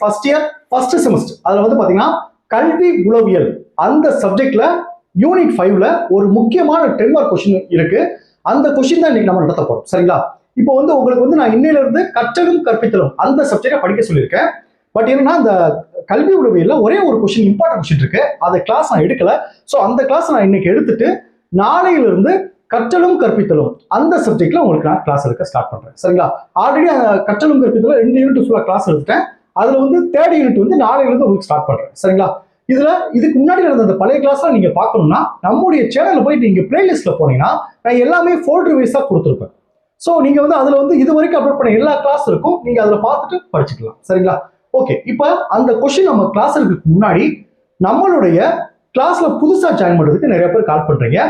First year first semester அதில் வந்து பார்த்தீங்கன்னா கல்வி உளவியல். அந்த சப்ஜெக்டில் யூனிட் ஃபைவ்ல ஒரு முக்கியமான டென் மார்க் கொஸ்டின் இருக்கு. அந்த கொஷின் தான் இன்னைக்கு நம்ம நடத்த போறோம். சரிங்களா? இப்போ வந்து உங்களுக்கு வந்து நான் இன்னையிலிருந்து கற்றலும் கற்பித்தலும் அந்த சப்ஜெக்டை படிக்க சொல்லியிருக்கேன். பட் என்னன்னா அந்த கல்வி உளவியல்ல ஒரே ஒரு கொஷின் இம்பார்ட்டன்ட் கொஷின் இருக்கு. அந்த கிளாஸ் நான் எடுக்கல. ஸோ அந்த கிளாஸ் நான் இன்னைக்கு எடுத்துட்டு நாளையிலிருந்து கற்றலும் கற்பித்தலும் அந்த சப்ஜெக்ட்ல உங்களுக்கு நான் கிளாஸ் எடுக்க ஸ்டார்ட் பண்றேன். சரிங்களா? ஆல்ரெடி கற்றலும் கற்பித்தலும் ரெண்டு யூனிட் ஃபுல்லாக கிளாஸ் எடுத்துட்டேன். அதுல வந்து தேர்ட் யூனிட் வந்து நாளையில இருந்து உங்களுக்கு ஸ்டார்ட் பண்றேன். சரிங்களா? இதுல இதுக்கு முன்னாடி நடந்த அந்த பழைய கிளாஸ்லாம் நீங்க பார்க்கணும்னா நம்முடைய சேனல்ல போயிட்டு நீங்க பிளேலிஸ்ட்ல போனீங்கன்னா நான் எல்லாமே ஃபோல்டர் வைஸா கொடுத்துருப்பேன். ஸோ நீங்க வந்து அதுல வந்து இது வரைக்கும் அப்லோட் பண்ண எல்லா கிளாஸ் இருக்கும். நீங்க அதில் பார்த்துட்டு படிச்சுக்கலாம். சரிங்களா? ஓகே இப்போ அந்த கொஸ்டின் நம்ம கிளாஸ் இருக்கிறதுக்கு முன்னாடி நம்மளுடைய கிளாஸ்ல புதுசாக ஜாயின் பண்றதுக்கு நிறைய பேர் கால் பண்றீங்க.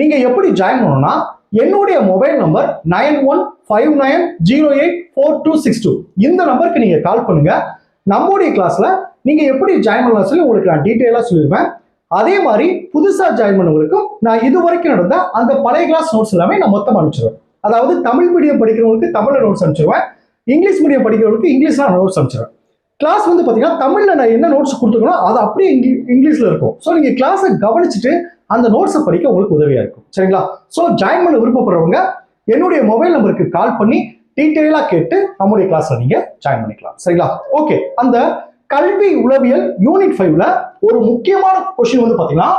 நீங்க எப்படி ஜாயின் பண்ணணும்னா என்னுடைய mobile number nine one five nine zero eight four two six two இந்த நம்பருக்கு நீங்க கால் பண்ணுங்க. நம்முடைய கிளாஸில் நீங்கள் எப்படி ஜாயின் பண்ணலாம் சொல்லி உங்களுக்கு நான் டீட்டெயிலாக சொல்லிடுவேன் அதே மாதிரி புதுசாக ஜாயின் பண்ணவங்களுக்கும் நான் இது வரைக்கும் நடந்த அந்த பழைய கிளாஸ் நோட்ஸ் எல்லாமே நான் மொத்தம் அனுப்பிச்சிடுவேன் அதாவது தமிழ் மீடியம் படிக்கிறவங்களுக்கு தமிழில் நோட்ஸ் அனுப்பிச்சிடுவேன் இங்கிலீஷ் மீடியம் படிக்கிறவங்களுக்கு இங்கிலீஷ்ல நோட்ஸ் அனுப்பிச்சிடுவேன் கிளாஸ் வந்து பார்த்தீங்கன்னா தமிழில் நான் என்ன நோட்ஸ் கொடுத்துருக்கணும் அது அப்படியே இங்கி இங்கிலீஷில் இருக்கும். ஸோ நீங்கள் கிளாஸை கவனிச்சுட்டு அந்த நோட்ஸை படிக்க உங்களுக்கு உதவியாக இருக்கும். சரிங்களா? ஸோ ஜாயின் பண்ண விருப்பப்படுறவங்க என்னுடைய மொபைல் நம்பருக்கு கால் பண்ணி டீட்டெயிலாக கேட்டு நம்முடைய கிளாஸில் நீங்கள் ஜாயின் பண்ணிக்கலாம். சரிங்களா? ஓகே அந்த கல்வி உளவியல் யூனிட் ஃபைவ்ல ஒரு முக்கியமான கொஸ்டின் வந்து பார்த்தீங்கன்னா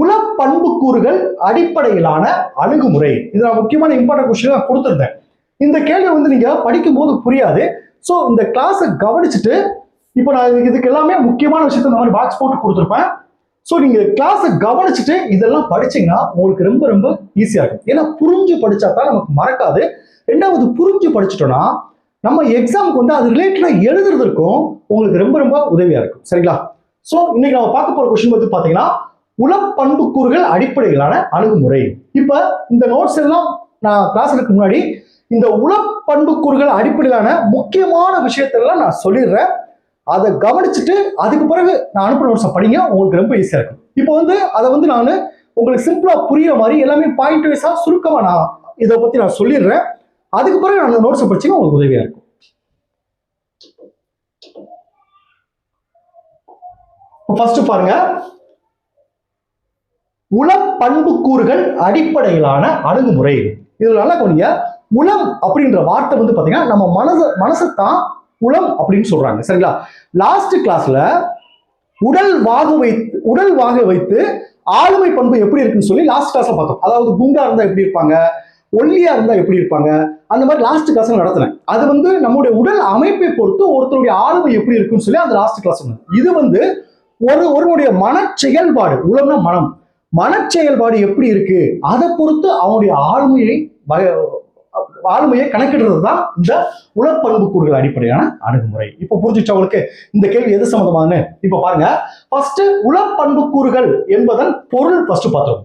உள பண்புக்கூறுகள் அடிப்படையிலான அணுகுமுறை. இது நான் முக்கியமான இம்பார்ட்டன்ட் கொஸ்டின் நான் கொடுத்துருந்தேன். இந்த கேள்வி வந்து நீங்க படிக்கும் போது புரியாது. ஸோ இந்த கிளாஸை கவனிச்சுட்டு இப்போ நான் இதுக்கு எல்லாமே முக்கியமான விஷயத்த இந்த மாதிரி பாக்ஸ் போட்டு கொடுத்துருப்பேன். ஸோ நீங்கள் கிளாஸை கவனிச்சுட்டு இதெல்லாம் படிச்சீங்கன்னா உங்களுக்கு ரொம்ப ரொம்ப ஈஸியாக இருக்கும் ஏன்னா புரிஞ்சு படித்தா தான் நமக்கு மறக்காது. ரெண்டாவது புரிஞ்சு படிச்சிட்டோம்னா நம்ம எக்ஸாமுக்கு வந்து அது ரிலேட்டடாக எழுதுறதுக்கும் உங்களுக்கு ரொம்ப ரொம்ப உதவியாக இருக்கும். சரிங்களா? ஸோ இன்னைக்கு நம்ம பார்க்க போகிற கொஸ்டின் வந்து பார்த்தீங்கன்னா உளப்பண்புக்கூறுகள் அடிப்படையிலான அணுகுமுறை. இப்போ இந்த நோட்ஸ் எல்லாம் நான் கிளாஸ் எடுக்க முன்னாடி இந்த உளப்பண்புக்கூறுகள் அடிப்படையிலான முக்கியமான விஷயத்தெல்லாம் நான் சொல்லிடுறேன். அதை கவனிச்சுட்டு அதுக்கு பிறகு நான் அனுப்புற நோட்ஸை படிங்க உங்களுக்கு ரொம்ப ஈஸியாக இருக்கும். இப்போ வந்து அதை வந்து நான் உங்களுக்கு சிம்பிளா புரியுற மாதிரி எல்லாமே பாயிண்ட் வைஸாக சுருக்கமாக நான் இதை பற்றி நான் சொல்லிடுறேன். அதுக்கு பிறகு நான் அந்த நோட்ஸை படிச்சீங்க உங்களுக்கு உதவியாக இருக்கும். ஃபர்ஸ்ட் பாருங்க. உளம் பண்புக்கூறுகள் அடிப்படையிலான அணுகுமுறை. இதுல நல்லா உளம் அப்படின்ற வார்த்தை வந்து பாத்தீங்கன்னா நம்ம மனசை மனசை தான் குலம் அப்படின்னு சொல்றாங்க. சரிங்களா? லாஸ்ட் கிளாஸ்ல உடல் வாக வைத்து உடல் வாக வைத்து ஆளுமை பண்பு எப்படி இருக்குன்னு சொல்லி லாஸ்ட் கிளாஸ்ல பார்த்தோம். அதாவது குண்டா இருந்தா எப்படி இருப்பாங்க? ஒல்லியா இருந்தா எப்படி இருப்பாங்க? அந்த மாதிரி லாஸ்ட் கிளாஸ் நடத்தினேன். அது வந்து நம்முடைய உடல் அமைப்பை பொறுத்து ஒருத்தருடைய ஆளுமை எப்படி இருக்குன்னு சொல்லி அந்த லாஸ்ட் கிளாஸ் இது வந்து ஒரு ஒருவருடைய மன செயல்பாடு உளம்னா மனம். மனச்செயல்பாடு எப்படி இருக்கு? அதை பொறுத்து அவனுடைய ஆளுமையை ஆளுமையை கணக்கிடுறது தான் இந்த உளப்பண்புக்கூறுகள் அடிப்படையான அணுகுமுறை. இப்போ புரிஞ்சுச்சா உங்களுக்கு? இந்த கேள்வி எது சம்மந்தமானு இப்போ பாருங்க. ஃபர்ஸ்ட் உளப்பண்புக்கூறுகள் என்பதன் பொருள் ஃபர்ஸ்ட் பார்த்தோம்.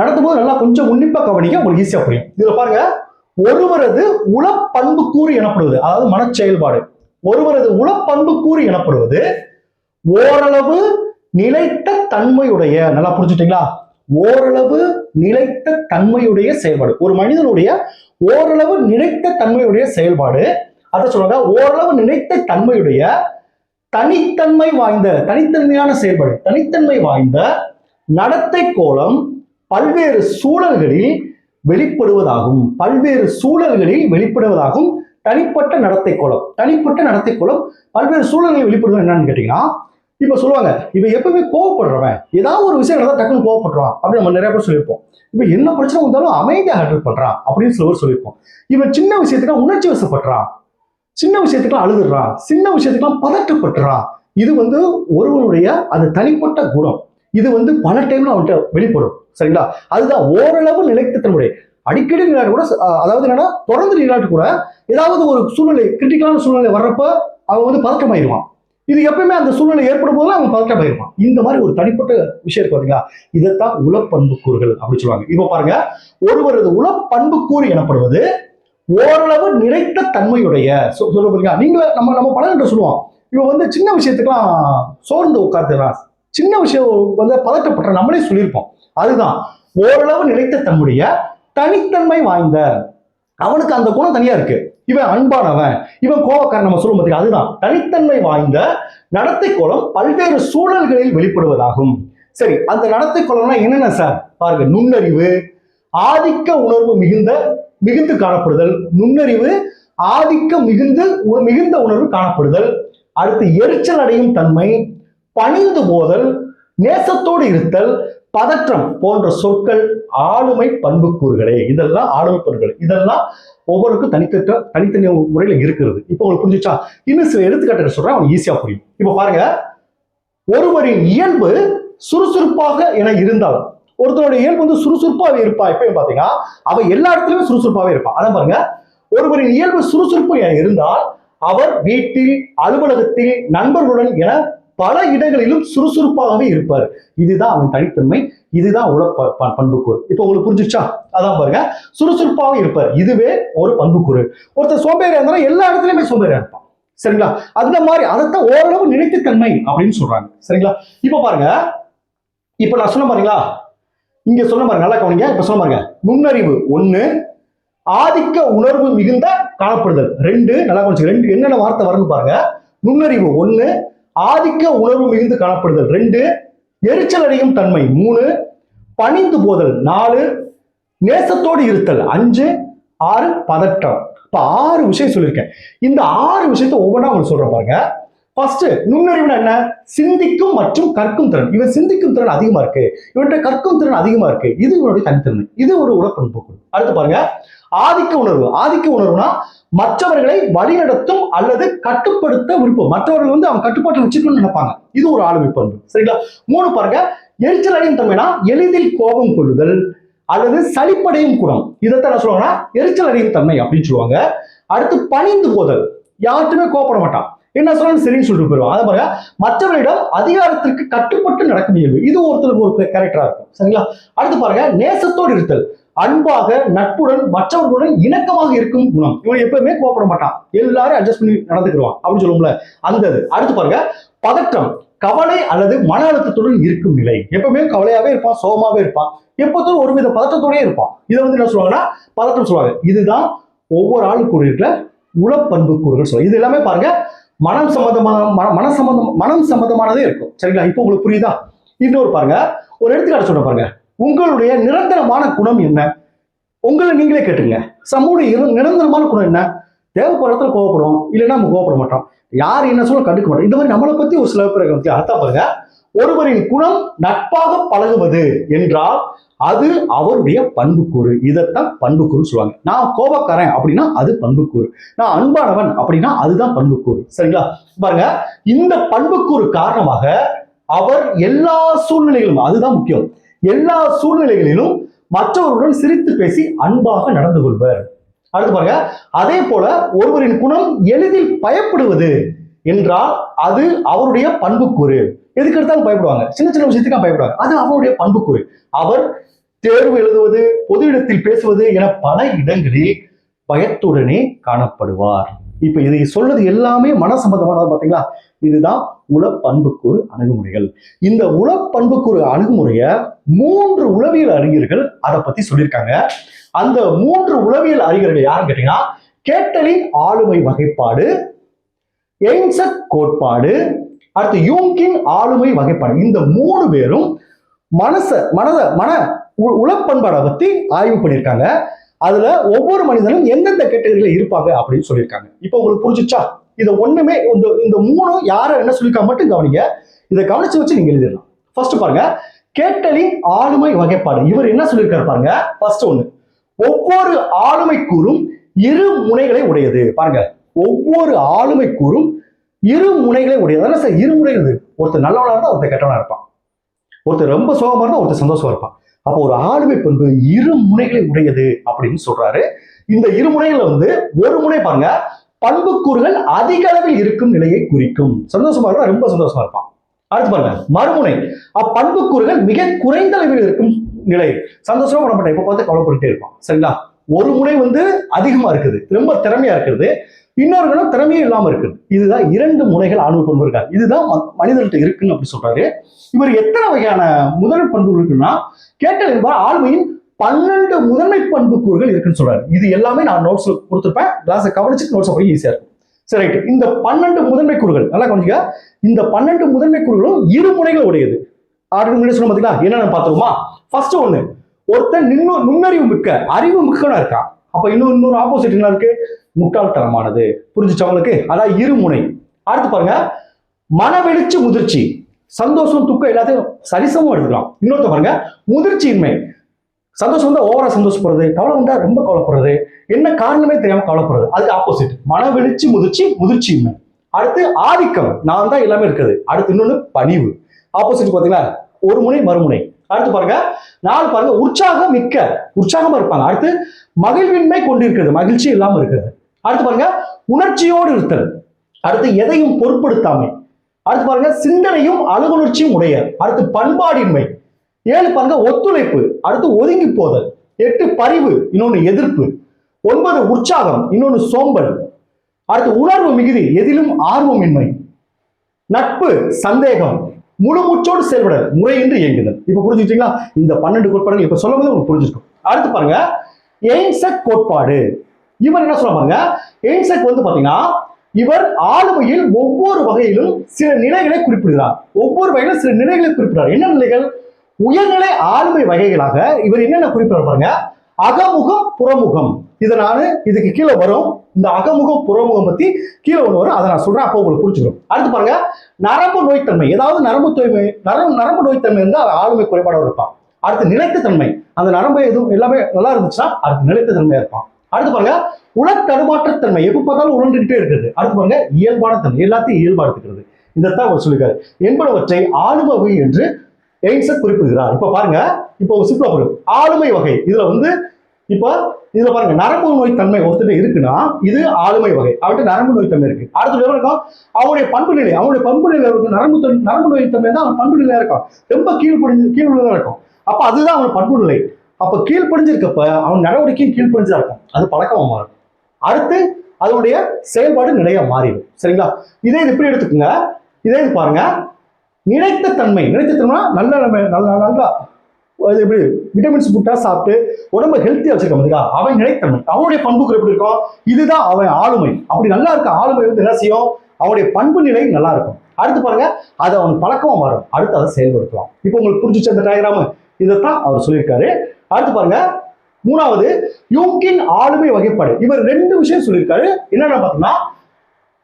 நடத்தும்போது நல்லா கொஞ்சம் உன்னிப்பா கவனிக்க உங்களுக்கு ஈஸியா புரியும். இதுல பாருங்க. ஒருவரது உளப்பண்புக்கூறு எனப்படுவது அதாவது மனச்செயல்பாடு. ஒருவரது உளப்பண்புக்கூறு எனப்படுவது ஓரளவு நிலைத்த தன்மையுடைய நல்லா புரிஞ்சுட்டீங்களா? ஓரளவு நிலைத்த தன்மையுடைய செயல்பாடு. ஒரு மனிதனுடைய ஓரளவு நிலைத்த தன்மையுடைய செயல்பாடு. அதை சொல்றாங்க ஓரளவு நிலைத்த தன்மையுடைய தனித்தன்மை வாய்ந்த தனித்தன்மையான செயல்பாடு. தனித்தன்மை வாய்ந்த நடத்தை கோலம் பல்வேறு சூழல்களில் வெளிப்படுவதாகும். பல்வேறு சூழல்களில் வெளிப்படுவதாகும். தனிப்பட்ட நடத்தை கோலம் தனிப்பட்ட நடத்தை கோலம் பல்வேறு சூழல்களில் வெளிப்படுவது என்னன்னு கேட்டீங்கன்னா இப்ப சொல்லுவாங்க இவன் எப்பவுமே கோவப்படுறவன். ஏதாவது ஒரு விஷயம் நடந்தால் டக்குன்னு கோவப்படுறான் அப்படின்னு நம்ம நிறைய பேர் சொல்லியிருப்போம். இப்ப என்ன பிரச்சனை வந்தாலும் அமைதியாக ஹேண்டில் பண்றான் அப்படின்னு சில சொல்லியிருப்போம். இவன் சின்ன விஷயத்துக்கு உணர்ச்சி வசப்படுறான். சின்ன விஷயத்துக்குலாம் அழுதுறான். சின்ன விஷயத்துக்குலாம் பதட்டப்படுறான் இது வந்து ஒருவனுடைய அது தனிப்பட்ட குணம். இது வந்து பல டைம்ல அவன்கிட்ட வெளிப்படும். சரிங்களா? அதுதான் ஓரளவு நிலைத்த தன்முறை அடிக்கடி நீராட்டு கூட அதாவது என்னன்னா தொடர்ந்து நீராட்டு கூட ஏதாவது ஒரு சூழ்நிலை கிரிட்டிக்கலான சூழ்நிலை வர்றப்ப அவன் வந்து பதட்டமாயிருவான். இது எப்பயுமே அந்த சூழ்நிலை ஏற்படும் போதெல்லாம் அவன் பதட்டமாயிருவான் இந்த மாதிரி ஒரு தனிப்பட்ட விஷயம் இருக்கு பாத்தீங்களா? இதைத்தான் உளப்பண்புக்கூறுகள் அப்படின்னு சொல்லுவாங்க. இப்போ பாருங்க ஒருவரது உளப்பண்புக்கூறு எனப்படுவது ஓரளவு நிலைத்த தன்மையுடைய சொ- சொல்ல பாத்தீங்களா? நீங்களே நம்ம நம்ம பழகிட்ட சொல்லுவோம். இவன் வந்து சின்ன விஷயத்துக்குலாம் சோர்ந்து உட்காந்துறான் சின்ன விஷயம் வந்து பதட்டப்பட்ட நம்மளே சொல்லியிருப்போம். அதுதான் ஓரளவு நிலைத்த தன்னுடைய தனித்தன்மை வாய்ந்த அவனுக்கு அந்த குணம் தனியா இருக்கு. இவன் அன்பானவன் இவன் கோவக்காரன் நம்ம சொல்லும் பார்த்தீங்க அதுதான். தனித்தன்மை வாய்ந்த நடத்தை கோலம் பல்வேறு சூழல்களில் வெளிப்படுவதாகும். சரி அந்த நடத்தை கோலம்னா என்னென்ன சார் பாருங்க நுண்ணறிவு ஆதிக்க உணர்வு மிகுந்த மிகுந்து காணப்படுதல். நுண்ணறிவு ஆதிக்க மிகுந்து உ- மிகுந்த உணர்வு காணப்படுதல். அடுத்து எரிச்சல் அடையும் தன்மை பணிந்து போதல் நேசத்தோடு இருத்தல் பதற்றம் போன்ற சொற்கள் ஆளுமை பண்புக்கூறுகளே. இதெல்லாம் ஆளுமை பண்புகள். இதெல்லாம் ஒவ்வொருக்கும் தனித்தட்ட தனித்தனி முறையில் இருக்கிறது. இப்போ உங்களுக்கு புரிஞ்சுச்சா? இன்னும் சில எடுத்துக்காட்டுகள் சொல்றேன் அவனுக்கு ஈஸியா புரியும். இப்போ பாருங்க. ஒருவரின் இயல்பு சுறுசுறுப்பாக என இருந்தாலும் ஒருத்தருடைய இயல்பு வந்து சுறுசுறுப்பாக இருப்பா. எப்பயும் பாத்தீங்கன்னா அவன் எல்லா இடத்துலயுமே சுறுசுறுப்பாவே இருப்பான் அதான் பாருங்க. ஒருவரின் இயல்பு சுறுசுறுப்பு என இருந்தால் அவர் வீட்டில் அலுவலகத்தில் நண்பர்களுடன் என பல இடங்களிலும் சுறுசுறுப்பாகவே இருப்பார். இதுதான் அவன் தனித்தன்மை இதுதான் உட ப- ப- பண்புக்கூறு. இப்போ உங்களுக்கு புரிஞ்சுச்சா அதான் பாருங்க. சுறுசுறுப்பாக இருப்பார். இதுவே ஒரு பண்புக்கூறு. ஒருத்தர் சோம்பேறியா இருந்தாலும் எல்லா இடத்துலயுமே சோம்பேறியா இருப்பான். சரிங்களா? அந்த மாதிரி அதைத்தான் ஓரளவு நினைத்துத்தன்மை அப்படின்னு சொல்றாங்க. சரிங்களா? இப்போ பாருங்க. இப்போ நான் சொன்ன பாருங்களா? இங்க சொன்ன பாருங்க. நல்லா கவனிங்க. இப்ப சொன்ன பாருங்க. நுண்ணறிவு. ஒண்ணு ஆதிக்க உணர்வு மிகுந்த காணப்படுதல் ரெண்டு நல்லா கவனிச்சு ரெண்டு என்னென்ன வார்த்தை வரணும் பாருங்க. நுண்ணறிவு. ஒண்ணு ஆதிக்க உணர்வு மிகுந்து காணப்படுதல். ரெண்டு எரிச்சல் அடையும் தன்மை. மூணு பணிந்து போதல். நாலு நேசத்தோடு இருத்தல். அஞ்சு ஆறு பதட்டம். இப்ப ஆறு விஷயம் சொல்லியிருக்கேன். இந்த ஆறு விஷயத்த ஒவ்வொன்றா உங்களுக்கு சொல்றேன் பாருங்க. ஃபர்ஸ்ட் நுண்ணறிவுனா என்ன? சிந்திக்கும் மற்றும் கற்கும் திறன். இவன் சிந்திக்கும் திறன் அதிகமா இருக்கு. இவன்கிட்ட கற்கும் திறன் அதிகமா இருக்கு. இது இவனுடைய தனித்தன்மை இது ஒரு உடற்பண்பு அடுத்து பாருங்க. ஆதிக்க உணர்வு. ஆதிக்க உணர்வுனா மற்றவர்களை வழிநடத்தும் அல்லது கட்டுப்படுத்த விருப்பம். மற்றவர்கள் வந்து அவன் கட்டுப்பாட்டில் வச்சுக்கணும்னு நினைப்பாங்க. இது ஒரு ஆளுமை பண்பு. சரிங்களா? மூணு பாருங்க. எரிச்சல் அடையும் தன்மைனா எளிதில் கோபம் கொள்ளுதல் அல்லது சளிப்படையும் குணம். இதைத்தான் என்ன சொல்லுவாங்கன்னா எரிச்சல் அடையும் தன்மை அப்படின்னு சொல்லுவாங்க. அடுத்து பணிந்து போதல் யார்ட்டுமே கோபப்பட மாட்டான். என்ன சொன்னாலும் சரின்னு சொல்லிட்டு போயிடுவோம் அதை பாருங்க மற்றவரிடம் அதிகாரத்திற்கு கட்டுப்பட்டு நடக்கும் இயல்பு. இது ஒருத்தருக்கு ஒரு கேரக்டரா இருக்கும். சரிங்களா? அடுத்து பாருங்க நேசத்தோடு இருத்தல். அன்பாக நட்புடன் மற்றவர்களுடன் இணக்கமாக இருக்கும் குணம். இவன் எப்பவுமே கோபப்பட மாட்டான். எல்லாரும் அட்ஜஸ்ட் பண்ணி நடந்துக்கிடுவான். அப்படின்னு சொல்லுவோம்ல. அந்த அது அடுத்து பாருங்க பதற்றம். கவலை அல்லது மன அழுத்தத்துடன் இருக்கும் நிலை. எப்பவுமே கவலையாவே இருப்பான் சோகமாவே இருப்பான். எப்போதும் ஒரு வித பதற்றத்தோடயே இருப்பான். இதை வந்து என்ன சொல்லுவாங்கன்னா பதற்றம் சொல்லுவாங்க. இதுதான் ஒவ்வொரு ஆளுக்கு இருக்கிற உளப்பண்பு கூறுகள் சொல்லுவாங்க. இது எல்லாமே பாருங்க மனம் சம்மந்தமான மன- சம்மந்தம் மனம் சம்மந்தமானதே இருக்கும். சரிங்களா? இப்போ உங்களுக்கு புரியுதா? இன்னொரு பாருங்க. ஒரு எடுத்துக்காட்டு சொல்ல பாருங்க. உங்களுடைய நிரந்தரமான குணம் என்ன? உங்களை நீங்களே கேட்டுங்க சமூக நிரந்தரமான குணம் என்ன? தேவைப்படுறதுல கோவப்படுவோம். இல்லைன்னா நம்ம கோவப்பட மாட்டோம். யார் என்ன சொல்ல கண்டுக்க மாட்டோம். இந்த மாதிரி நம்மளை பத்தி ஒரு சில பேர் வந்து அர்த்தம் பாருங்க. ஒருவரின் குணம் நட்பாக பழகுவது என்றால் அது அவருடைய பண்புக்கூறு. இதைத்தான் பண்புக்கூறுன்னு சொல்லுவாங்க. நான் கோபக்காரன் அப்படின்னா அது பண்புக்கூறு. நான் அன்பானவன் அப்படின்னா அதுதான் பண்புக்கூறு. சரிங்களா? பாருங்க இந்த பண்புக்கூறு காரணமாக அவர் எல்லா சூழ்நிலைகளிலும் அதுதான் முக்கியம். எல்லா சூழ்நிலைகளிலும் மற்றவர்களுடன் சிரித்து பேசி அன்பாக நடந்து கொள்வர். அடுத்து பாருங்க அதே போல ஒருவரின் குணம் எளிதில் பயப்படுவது என்றால் அது அவருடைய பண்புக்கூறு. எதுக்கு எடுத்தாலும் பயப்படுவாங்க. சின்ன சின்ன விஷயத்துக்கு பயப்படுவாங்க. அது அவருடைய பண்புக்கூறு. அவர் தேர்வு எழுதுவது பொது இடத்தில் பேசுவது என பல இடங்களில் பயத்துடனே காணப்படுவார். இப்ப இதை சொல்றது எல்லாமே மன சம்பந்தமானது பாத்தீங்களா இதுதான் உள அணுகுமுறைகள். இந்த உள அணுகுமுறைய மூன்று உளவியல் அறிஞர்கள் அதை பத்தி சொல்லியிருக்காங்க. அந்த மூன்று உளவியல் அறிஞர்கள் யாருன்னு கேட்டீங்கன்னா கேட்டலின் ஆளுமை வகைப்பாடு எய்ன்சட் கோட்பாடு அடுத்து யூங்கின் ஆளுமை வகைப்பாடு. இந்த மூணு பேரும் மனச மனத மன உ- உளப்பண்பாடை பத்தி ஆய்வு பண்ணியிருக்காங்க. அதுல ஒவ்வொரு மனிதனும் எந்தெந்த கேட்டகரியில இருப்பாங்க அப்படின்னு சொல்லியிருக்காங்க. இப்போ உங்களுக்கு புரிஞ்சுச்சா? இதை ஒண்ணுமே இந்த இந்த மூணும் யாரை என்ன சொல்லியிருக்காங்க மட்டும் கவனிங்க. இதை கவனிச்சு வச்சு நீங்க எழுதிடலாம். ஃபர்ஸ்ட் பாருங்க கேட்டலின் ஆளுமை வகைப்பாடு. இவர் என்ன சொல்லியிருக்காரு பாருங்க? ஃபர்ஸ்ட் ஒண்ணு. ஒவ்வொரு ஆளுமை கூறும் இரு முனைகளை உடையது. பாருங்க ஒவ்வொரு ஆளுமை கூறும் இரு முனைகளே உடையது. அதனால சார் இரு முனைகள் இருக்கு. ஒருத்தர் நல்லவனா இருந்தா ஒருத்தர் கெட்டவனா இருப்பான். ஒருத்தர் ரொம்ப சோகமா இருந்தா ஒருத்தர் சந்தோஷமா இருப்பான். அப்போ ஒரு ஆளுமை பண்பு இரு முனைகளை உடையது அப்படின்னு சொல்றாரு. இந்த இரு முனைகள்ல வந்து ஒரு முனை பாருங்க பண்புக்கூறுகள் அதிக அளவில் இருக்கும் நிலையை குறிக்கும். சந்தோஷமா இருந்தால் ரொம்ப சந்தோஷமா இருப்பான். அடுத்து பாருங்க மறுமுனை. அப்பண்புக்கூறுகள் மிக குறைந்த அளவில் இருக்கும் நிலை. சந்தோஷமா பண்ண மாட்டான் பார்த்து கவலைப்பட்டுட்டே இருப்பான். சரிங்களா? ஒரு முனை வந்து அதிகமா இருக்குது. ரொம்ப திறமையா இருக்கிறது. இன்னொரு குணம் திறமையே இல்லாம இருக்குது. இதுதான் இரண்டு முனைகள் ஆணவ பண்பு இருக்காங்க இதுதான் ம- மனிதர்கிட்ட இருக்குன்னு அப்படி சொல்றாரு. இவர் எத்தனை வகையான முதல் பண்புகள் இருக்குன்னா கேட்டல் என்பார் ஆளுமையின் பன்னெண்டு முதன்மை பண்பு கூறுகள் இருக்குன்னு சொல்றாரு. இது எல்லாமே நான் நோட்ஸ்ல கொடுத்துருப்பேன். கிளாஸை கவனிச்சு நோட்ஸ் அப்படி ஈஸியா இருக்கும். சரி ரைட் இந்த பன்னெண்டு முதன்மை கூறுகள் நல்லா கவனிச்சுக்க இந்த பன்னெண்டு முதன்மை கூறுகளும் இரு முனைகள் உடையது. ஆறு சொன்ன பாத்தீங்களா? என்னென்ன பார்த்துருமா ஃபர்ஸ்ட் ஒன்று ஒருத்தன் நின்னு நுண்ணறிவு மிக்க அறிவு மிக்கனா இருக்கான் அப்ப இன்னும் இன்னொரு ஆப்போசிட் என்ன இருக்கு? முட்டாள்தனமானது. புரிஞ்சுச்சவங்களுக்கு அதான் இருமுனை. அடுத்து பாருங்க. மனவெளிச்சு முதிர்ச்சி. சந்தோஷம் துக்கம் எல்லாத்தையும் சரிசமம் எடுத்துக்கலாம். இன்னொருத்த பாருங்க. முதிர்ச்சியின்மை. சந்தோஷம் வந்தா ஓவரா சந்தோஷப்படுறது. கவலை வந்தா ரொம்ப கவலைப்படுறது. என்ன காரணமே தெரியாம கவலைப்படுறது. அதுக்கு ஆப்போசிட் மனவெளிச்சு முதிர்ச்சி முதிர்ச்சியின்மை. அடுத்து ஆதிக்கம். நான் தான் எல்லாமே இருக்குது அடுத்து இன்னொன்று பணிவு. ஆப்போசிட் பாத்தீங்களா? ஒரு முனை மறுமுனை. அடுத்து பாருங்க நாலு பாருங்க உற்சாகம் மிக்க உற்சாகமா இருப்பாங்க. அடுத்து மகிழ்வின்மை கொண்டிருக்கிறது மகிழ்ச்சி இல்லாம இருக்கிறது. அடுத்து பாருங்க உணர்ச்சியோடு இருத்தல். அடுத்து எதையும் பொருட்படுத்தாமை. அடுத்து பாருங்க சிந்தனையும் அணுகுணர்ச்சியும் உடைய. அடுத்து பண்பாடின்மை. ஏழு பாருங்க ஒத்துழைப்பு. அடுத்து ஒதுங்கி போதல் எட்டு பரிவு. இன்னொன்னு எதிர்ப்பு. ஒன்பது உற்சாகம். இன்னொன்னு சோம்பல். அடுத்து உணர்வு மிகுதி. எதிலும் ஆர்வமின்மை. நட்பு சந்தேகம். முழு மூச்சோடு செயல்பட முறையின்றி இயங்குதல். இப்ப புரிஞ்சுக்கிட்டீங்களா? இந்த பன்னெண்டு கோட்பாடுகள் இப்ப சொல்லும் போது உங்களுக்கு புரிஞ்சிருக்கும். அடுத்து பாருங்க எய்ன்செக் கோட்பாடு. இவர் என்ன சொல்ல பாருங்க எய்ன்செக் வந்து பாத்தீங்கன்னா இவர் ஆளுமையில் ஒவ்வொரு வகையிலும் சில நிலைகளை குறிப்பிடுகிறார். ஒவ்வொரு வகையிலும் சில நிலைகளை குறிப்பிடுறார் என்ன நிலைகள்? உயர்நிலை ஆளுமை வகைகளாக இவர் என்னென்ன குறிப்பிடுறார் பாருங்க அகமுகம் புறமுகம். இதை நான் இதுக்கு கீழே வரும். இந்த அகமுகம் புறமுகம் பத்தி கீழே ஒன்று வரும். அதை நான் சொல்றேன். அப்போ உங்களுக்கு புரிஞ்சுக்கணும் அடுத்து பாருங்க. நரம்பு நோய்த்தன்மை. ஏதாவது நரம்பு தூய்மை நரம்பு நரம்பு நோய்த்தன்மை இருந்தால் அது ஆளுமை குறைபாடாக இருப்பான். அடுத்து நிலைத்தன்மை அந்த நரம்பு எதுவும் எல்லாமே நல்லா இருந்துச்சுன்னா அடுத்து நிலைத்தன்மையாக இருப்பான். அடுத்து பாருங்க. உல தடுமாற்றத்தன்மை எப்ப பார்த்தாலும் உழண்டுகிட்டே இருக்குது அடுத்து பாருங்க. இயல்பான தன்மை. எல்லாத்தையும் இயல்பா எடுத்துக்கிறது இதைத்தான் அவர் சொல்லியிருக்காரு. என்பனவற்றை ஆளுமை வகை என்று எய்ன்சர் குறிப்பிடுகிறார். இப்ப பாருங்க. இப்போ ஒரு சிம்பிளா பாருங்க ஆளுமை வகை. இதுல வந்து இப்போ இதுல பாருங்க நரம்பு நோய் தன்மை ஒருத்தர் இருக்குன்னா இது ஆளுமை வகை. அவர்கிட்ட நரம்பு நோய் தன்மை இருக்கு. அடுத்த எவ்வளவு இருக்கும் அவனுடைய பண்பு நிலை அவனுடைய பண்பு நிலை இருக்கும் நரம்பு நரம்பு நோய் தன்மை தான் அவன் பண்பு நிலையா இருக்கும். ரொம்ப கீழ்ப்படிஞ்சு உள்ளதா இருக்கும். அப்ப அதுதான் அவன் பண்பு நிலை. அப்ப கீழ்ப்படிஞ்சிருக்கப்ப அவன் நடவடிக்கையும் கீழ்ப்படிஞ்சா இருக்கும். அது பழக்கமா மாறும். அடுத்து அதனுடைய செயல்பாடு நிலையா மாறிடும். சரிங்களா? இதே இது எப்படி எடுத்துக்கோங்க? இதே இது பாருங்க. நிலைத்த தன்மை நிலைத்த தன்மை நல்ல நல்ல நல்லா அது எப்படி? விட்டமின்ஸ் புட்டா சாப்பிட்டு உடம்ப ஹெல்த்தியா வச்சிருக்க முடியுதா அவன் நிலைத்தன்மை. அவனுடைய பண்புக்கு எப்படி இருக்கும் இதுதான் அவன் ஆளுமை. அப்படி நல்லா இருக்க ஆளுமை வந்து என்ன செய்யும்? அவனுடைய பண்பு நிலை நல்லா இருக்கும். அடுத்து பாருங்க அது அவன் பழக்கமா மாறும். அடுத்து அதை செயல்படுத்தலாம். இப்போ உங்களுக்கு புரிஞ்சுச்சு அந்த டயக்ராம் இதைத்தான் அவர் சொல்லியிருக்காரு. அடுத்து பாருங்க மூணாவது யூங்கின் ஆளுமை வகைப்பாடு. இவர் ரெண்டு விஷயம் சொல்லியிருக்காரு. என்னென்ன பார்த்தீங்கன்னா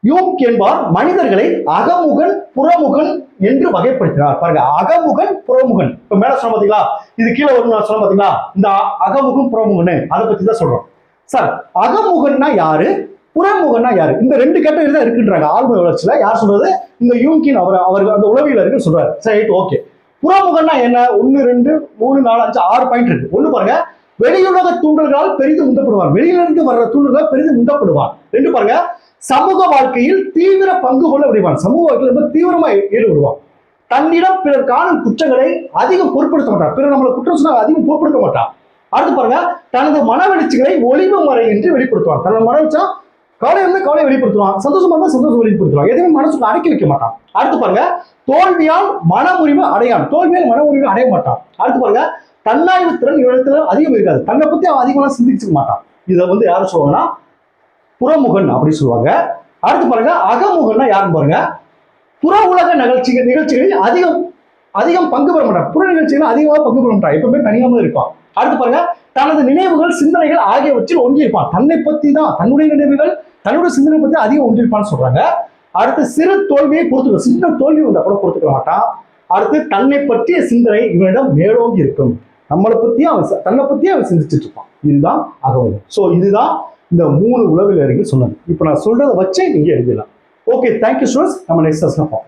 யூக் என்பார் மனிதர்களை அகமுகன் புறமுகன் என்று வகைப்படுத்தினார். பாருங்க அகமுகன் புறமுகன். இப்ப மேல சொன்ன பாத்தீங்களா? இது கீழே வரும் நான் சொன்ன பாத்தீங்களா? இந்த அ- அகமுகம் புறமுகன் அதை பத்தி தான் சொல்றோம். சார் அகமுகன்னா யாரு? புறமுகன்னா யாரு? இந்த ரெண்டு கேட்டகரி தான் இருக்குன்றாங்க. ஆழ்மை வளர்ச்சியில யார் சொல்றது? இந்த யூங்கின் அவர் அவர் அந்த உளவியல் இருக்குன்னு சொல்றாரு. சரி ஓகே புறமுகன்னா என்ன? ஒன்னு ரெண்டு மூணு நாலு அஞ்சு ஆறு பாயிண்ட் இருக்கு. ஒண்ணு பாருங்க. வெளியுலக தூண்டல்களால் பெரிதும் உந்தப்படுவார். வெளியிலிருந்து வர்ற தூண்டல்களால் பெரிதும் உந்தப்படுவார். ரெண்டு பாருங்க. சமூக வாழ்க்கையில் தீவிர பங்கு கொள்ள விடுவான் சமூக வாழ்க்கையில் ரொம்ப தீவிரமா ஈடுபடுவான். தன்னிடம் பிறர் காணும் குற்றங்களை அதிகம் பொருட்படுத்த மாட்டான் பிறர் நம்மளை குற்றம் சொன்னால் அதிகம் பொருட்படுத்த மாட்டான் அடுத்து பாருங்க தனது மனவெளிச்சிகளை ஒளிவு மறையின்றி வெளிப்படுத்துவான் தனது மனவெளிச்சா கவலை வந்து கவலை வெளிப்படுத்துவான். சந்தோஷமா இருந்தால் சந்தோஷம் வெளிப்படுத்துவான் எதுவுமே மனசுக்கு அடக்கி வைக்க மாட்டான். அடுத்து பாருங்க தோல்வியால் மன உரிமை அடையான். தோல்வியால் மன உரிமை அடைய மாட்டான். அடுத்து பாருங்க தன்னாய்வு திறன் இவனத்துல அதிகம் இருக்காது. தன்னை பத்தி அவன் அதிகமாக சிந்திச்சுக்க மாட்டான். இதை வந்து யாரும் சொல்லுவாங்கன்னா புறமுகன் அப்படின்னு சொல்லுவாங்க. அடுத்து பாருங்க அகமுகன்னா யாருன்னு பாருங்க. புற உலக நிகழ்ச்சிகள் நிகழ்ச்சிகளில் அதிகம் அதிகம் பங்கு பெற மாட்டார். புற நிகழ்ச்சிகள் அதிகமாக பங்கு பெற மாட்டான் எப்பவுமே தனியாம இருப்பான். அடுத்து பாருங்க தனது நினைவுகள் சிந்தனைகள் ஆகியவற்றில் ஒன்றியிருப்பான். தன்னை பத்தி தான் தன்னுடைய நினைவுகள் தன்னுடைய சிந்தனை பத்தி அதிகம் ஒன்றிருப்பான்னு சொல்றாங்க. அடுத்து சிறு தோல்வியை பொறுத்துக்க சின்ன தோல்வி வந்தால் கூட பொறுத்துக்க மாட்டான். அடுத்து தன்னை பற்றிய சிந்தனை இவனிடம் மேலோங்கி இருக்கும். நம்மளை பத்தியும் அவன் தன்னை பத்தியும் அவன் சிந்திச்சுட்டு இருப்பான். இதுதான் அகவல் ஸோ இதுதான் இந்த மூணு உளவில் இருக்கு சொன்னது இப்போ நான் சொல்றதை வச்சே நீங்க எழுதலாம். ஓகே தேங்க்யூ ஸ்டூடெண்ட்ஸ் நம்ம நெக்ஸ்ட் பார்ப்போம்.